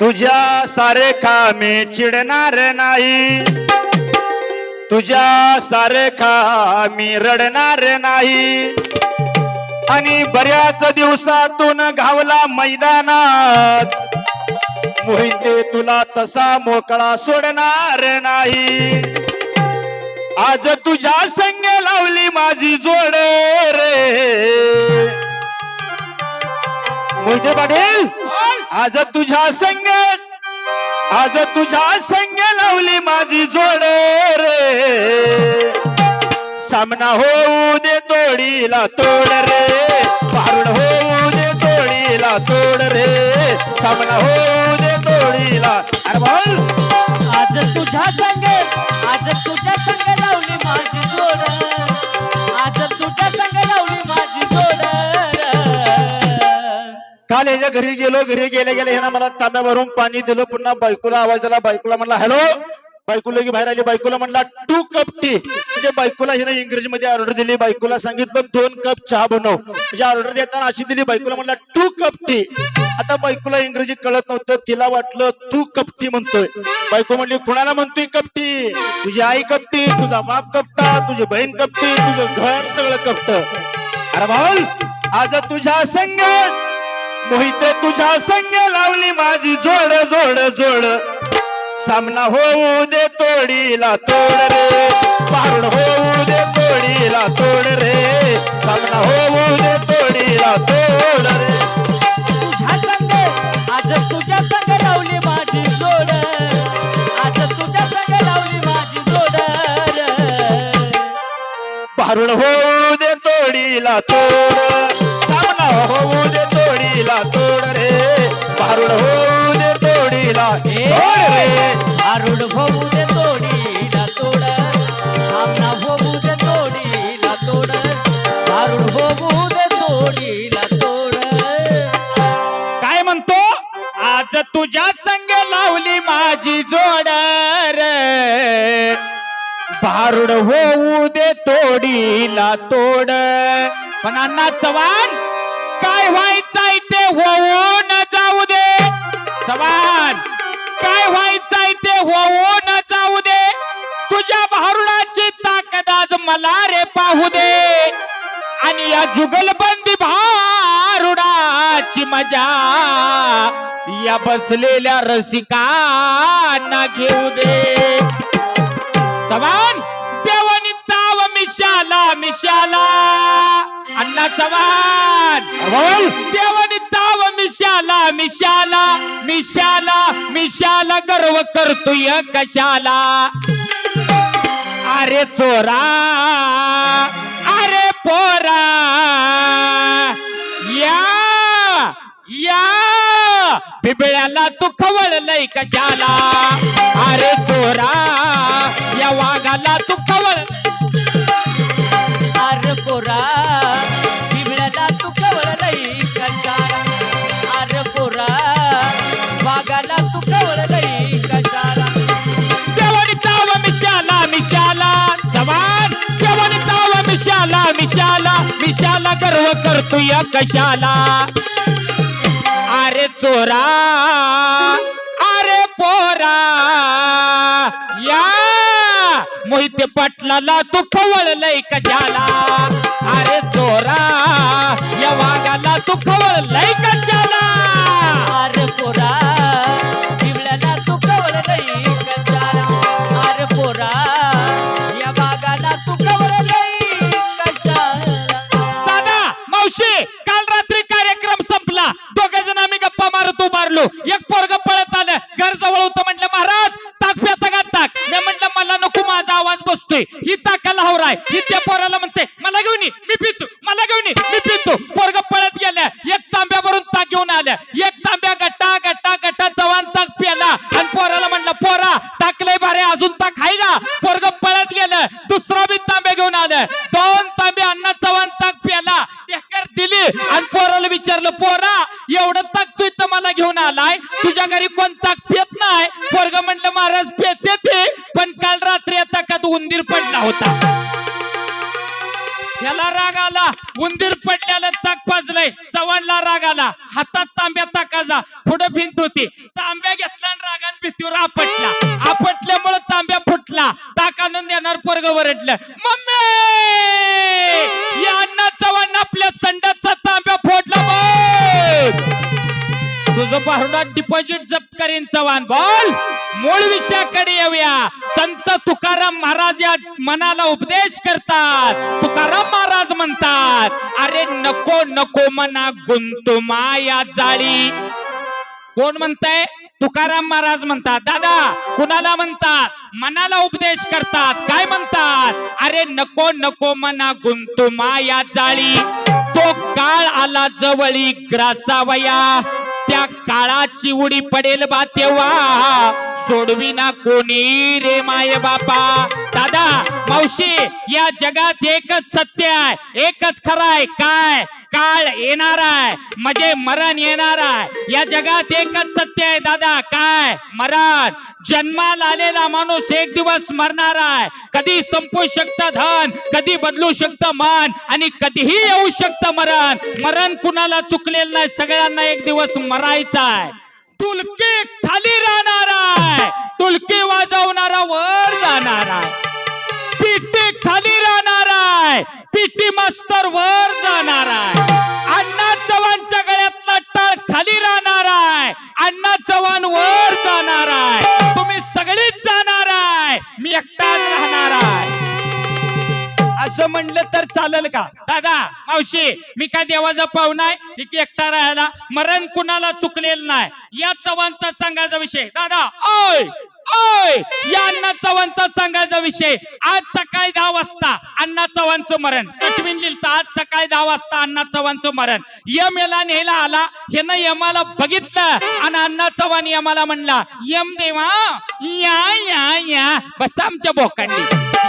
तुझ्या सारे मी चिडणार नाही. तुझ्या सारे मी रडणार नाही. आणि बऱ्याच दिवसातून घावला मैदानात. मोहिते तुला तसा मोकळा सोडणार नाही. आज तुझ्या संग लावली माझी जोड रे. मोहिते पाटील! आज तुझ्या संग आज तुझ्या संग लावली माझी जोड रे. सामना होऊ दे तोडीला तोड रे. पारुड होऊ दे तोडीला तोड रे. सामना होऊ दे तोडीला. अरे बोल. आज तुझ्या संग काल ह्याच्या घरी गेलो घरी गेले गेले ह्यानं मला तांब्या भरून पाणी दिलं पुन्हा बायकोला आवाज दिला बायकोला म्हणला हॅलो! बायकोला की बाहेर आली बायकोला म्हणला टू कप टी. म्हणजे बायकोला हिनं इंग्रजीमध्ये ऑर्डर दिली बायकोला सांगितलं दोन कप चहा बनव. म्हणजे ऑर्डर देताना अशी दिली बायकोला म्हणला टू कप टी. आता बायकोला इंग्रजी कळत नव्हतं तिला वाटलं तू कपटी म्हणतोय. बायको म्हणली कुणाला म्हणतोय कपटी तुझी आई कपटी तुझा बाप कपटा तुझी बहीण कपटी तुझं घर सगळं कपट अरे भाऊ आज तुझ्या संग मोहिते तुझ्या संग लावली माझी जोड जोड जोड. सामना होऊ दे तोडीला तोड रे. पारुड होऊ दे तोडीला तोड रे. सामना होऊ दे तोडीला तोड रे. तुझ्या संग आज तुझ्या संग लावली माझी जोड. आज तुझ्या संग लावली माझी जोड पारुड होऊ दे तोडीला तोड. तोडीला तोड रे आरुड होऊ दे तोडीला तोड. सामना होऊ दे तोडीला तोड. आरुड होऊ दे तोडीला तोड. काय म्हणतो? आज तुझ्या संग लावली माझी जोड भारुड होऊ दे तोडीला तोड. पण अण्णा चव्हाण काय व्हायचंय ते होऊन जाऊ दे. चव्हाण काय व्हायचंय ते होऊन जाऊ दे. तुझ्या भारुडाची ताकद आज मला रे पाहू दे. आणि या जुगलबंदी भारुडाची मजा या बसलेल्या रसिकांना घेऊ दे. चव्हाण देवानी ताव मिशाला मिशाला. अण्णा चव्हाण. ताव मिशाला मिशाला मिशाला मिशाला गर्व करतोय कशाला? अरे चोरा अरे पोरा या या बिबळ्याला तू खवळलंय कशाला? अरे चोरा या वाघाला तू मिशाला मिशाला गर्व गर्व या कशाला? अरे चोरा अरे पोरा या! मोहिते पाटलाला तू खवळलंय कशाला? अरे चोरा या वाघाला तू खवळलंय पळत आलं. घर जवळ होतं म्हटलं महाराज ताक प्याता का ताक? मी म्हटलं मला नको माझा आवाज बसतोय. ही ताकाला हवराय ही त्या पोराला म्हणते मला घेऊन मी पितो मला घेऊन मी पितो. पोरग पळत गेल्या. एक तांब्यावरून ताक घेऊन आल्या. एक तांब्या गट्टा गट्टा गट्टा जवान ताक प्याला. आणि पोराला म्हणलं पोरा ताक भारे अजून ताक आहे ना पोरग पळत गेलं. दुसरा बी तांब्या घेऊन आलं. दोन तांबे अण्णा चव्हाण ताक प्याला. दिली. आणि उंदीर पडल्याला ताक पाजलंय चव्हाणला राग आला. हातात तांब्या ताकाजा पुढे भिंत होती. तांब्या घेतला रागान भीतीवर आपटला आपटल्यामुळे तांब्या फुटला. ताक आणून देणार पोरग वरडलं. मम्मी! या अण्णा चव्हाण आपल्या संडाचा तांब्या फोडला बघ! तुझं बाहुडा डिपॉझिट जप्त करीन चव्हाण. बोल! मूळ विषयाकडे येऊया. संत तुकाराम महाराज या मनाला उपदेश करतात. तुकाराम महाराज म्हणतात अरे नको नको मना गुंतुमा माया जाळी. कोण म्हणताय? तुकाराम महाराज म्हणतात दादा कुणाला म्हणतात? मनाला उपदेश करतात. काय म्हणतात? अरे नको नको मना गुंतुमा माया जाळी. तो काळ आला जवळी ग्रासावया. त्या काळाची उडी पडेल बा तेव्हा. सोडविना कोणी रे माय बापा? दादा मावशी या जगात एकच सत्य आहे एकच खरं आहे. काय? काळ येणार आहे म्हणजे मरण येणार आहे. या जगात एकच सत्य आहे दादा. काय? मरण. जन्माला आलेला माणूस एक दिवस मरणार आहे. कधी संपू शकतं धन कधी बदलू शकतं मन आणि कधीही येऊ शकतं मरण. मरण कुणाला चुकलेलं नाही सगळ्यांना एक दिवस मरायचं आहे. तुलके खाली राहणार आहे तुलकी वाजवणारा वर जाणार आहे. पिटी खाली राहणार आहे. पिटी मास्तर वर जाणार आहे. अण्णा चव्हाणच्या गळ्यातला टाळ खाली राहणार आहे. अण्णा चव्हाण वर जाणार आहे. तुम्ही सगळीच असं म्हणलं तर चालेल का? दादा मावशी मी काय देवाचा पाहुणा एक एकटा राहायला मरण कुणाला चुकलेलं नाही. या चव्हाणचा सांगायचा विषय. दादा ओय! ओय या अण्णा चव्हाणचा सांगायचा विषय. आज सकाळी दहा वाजता अण्णा चव्हाणचं मरण. सटविन लिहिलं आज सकाळी दहा वाजता अण्णा चव्हाणचं मरण. यम याला नेला आला हे ना यमाला बघितलं आणि अण्णा चव्हाण यमाला म्हणला यम देवा या या या बस आमच्या बोकांनी.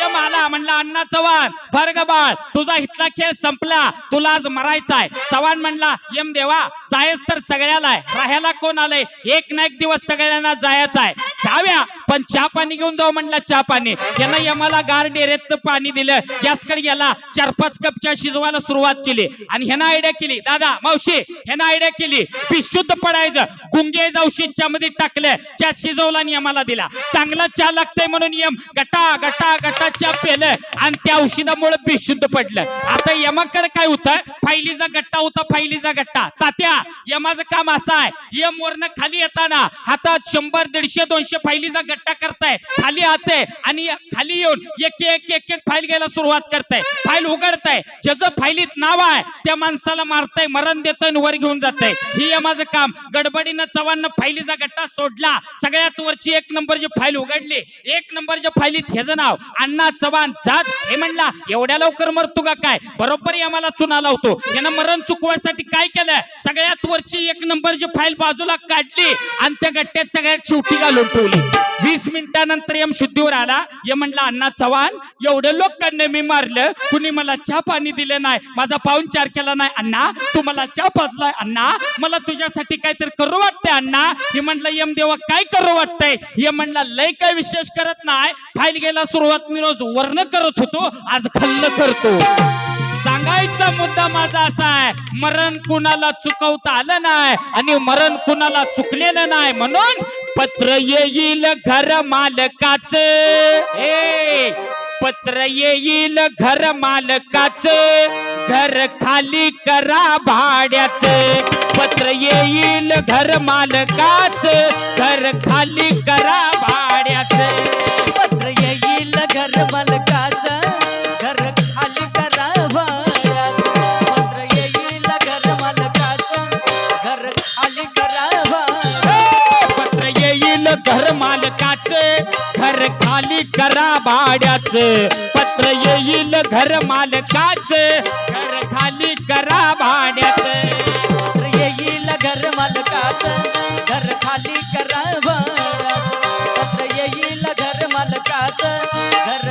यम आला म्हणला अण्णा चव्हाण भरगबाळ तुझा इथला खेळ संपला तुला आज मरायचा आहे. चव्हाण म्हणला यम देवा जायच तर सगळ्याला आहे. राहायला कोण आलंय? एक ना एक दिवस सगळ्यांना जायचं आहे. 下一 पण चहा पाणी घेऊन जाऊ म्हणला चहा पाणी. यानं यमाला गार डेरेचं पाणी दिलं. गॅसकडे गेला चार पाच कप चहा शिजवायला सुरुवात केली. आणि ह्यानं आयडिया केली दादा मावशी ह्यानं आयडिया केली. पी पडायचं. गुंगे औषधमध्ये टाकलं. चहा शिजवला आणि यमाला दिला. चांगला चहा लागतंय म्हणून यम गटा गटा गटा चहा पेलं. आणि त्या औषधामुळे बेशुद्ध पडलं. आता यमाकडे काय होतं? फायलीचा गट्टा होता फायलीचा गट्टा. तात्या यमाचं काम असं आहे. यम वरनं खाली येताना हातात शंभर दीडशे दोनशे फायलीचा गट्टा करताय खाली आते आणि खाली येऊन एक एक एक एक फाईल घ्यायला सुरुवात करताय. फाईल उघडताय. ज्याचं फाईलीत नाव आहे त्या माणसाला मारताय मरण देतोय वर घेऊन जातंय. ही माझं काम. गडबडीनं चव्हाण फाईलीचा गट्टा सोडला. सगळ्यात वरची एक नंबरची फाईल उघडली एक नंबरच्या फाईलीत ह्याचं नाव अण्णा चव्हाण जात हे म्हणला एवढ्या लवकर मरतो का काय? बरोबर आम्हाला चुना लावतो. यानं मरण चुकवायसाठी काय केलं सगळ्यात वरची एक नंबरची फाईल बाजूला काढली आणि त्या गट्ट्यात सगळ्यात शेवटी घालून ठेवली. वीस मिनिटानंतर यम शुद्धीवर आला. यम म्हणला अण्णा चव्हाण एवढे लोकांना मी मारलं. कुणी मला चहा पाणी दिलं नाही. माझा पाहून चार केला नाही. अण्णा तू मला चहा पाजलाय. अण्णा मला तुझ्यासाठी काहीतरी करू वाटतंय अण्णा. हे म्हणलं यम देवा काय करू वाटतंय? हे म्हणला लय काय विशेष करत नाही. फाईल गेला सुरुवात मी रोज वर्ण करत होतो. आज खल्ल करतो. सांगायचा मुद्दा माझा असा आहे मरण कुणाला चुकवता आलं नाही आणि मरण कुणाला चुकलेलं नाही म्हणून पत्र येईल घर मालकाच. ए पत्र येईल घर मालकाच. घर खाली करा भाड्याच. पत्र येईल घर मालकाच. घर खाली करा भाड्याच. पत्र येईल घर मालकाचं. भाड्याच पत्र येईल घर मालकाच घर खाली करा भाड्याच पत्र येईल घर मालकाच घर खाली करा भाड्याचं. पत्र येईल घर मालकाच घर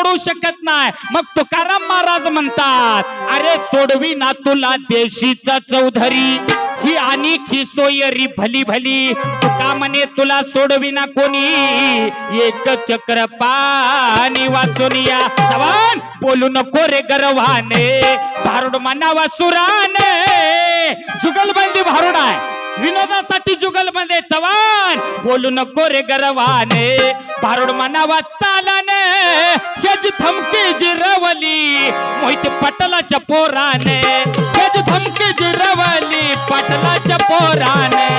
सोडू शकत नाही. मग तुकाराम महाराज म्हणतात अरे सोडवी ना तुला देशीचा चौधरी. ही आणि ही सोयरी भली भली तुका म्हणे तुला सोडविना कोणी. एक चक्र पाणी वाचून या. जवान बोलू नको रे गर्वाने. भारुड म्हणावा सुराने. जुगलबंदी भारुड आहे. विनोदासाठी जुगलमध्ये चव्हाण बोलू नको रे गरवाने. भारुड मनावा तालाने. ह्याची धमकी जिरवली. मोहित पटलाच्या पोराने. ह्याची धमकी जिरवली पटलाच्या पोराने.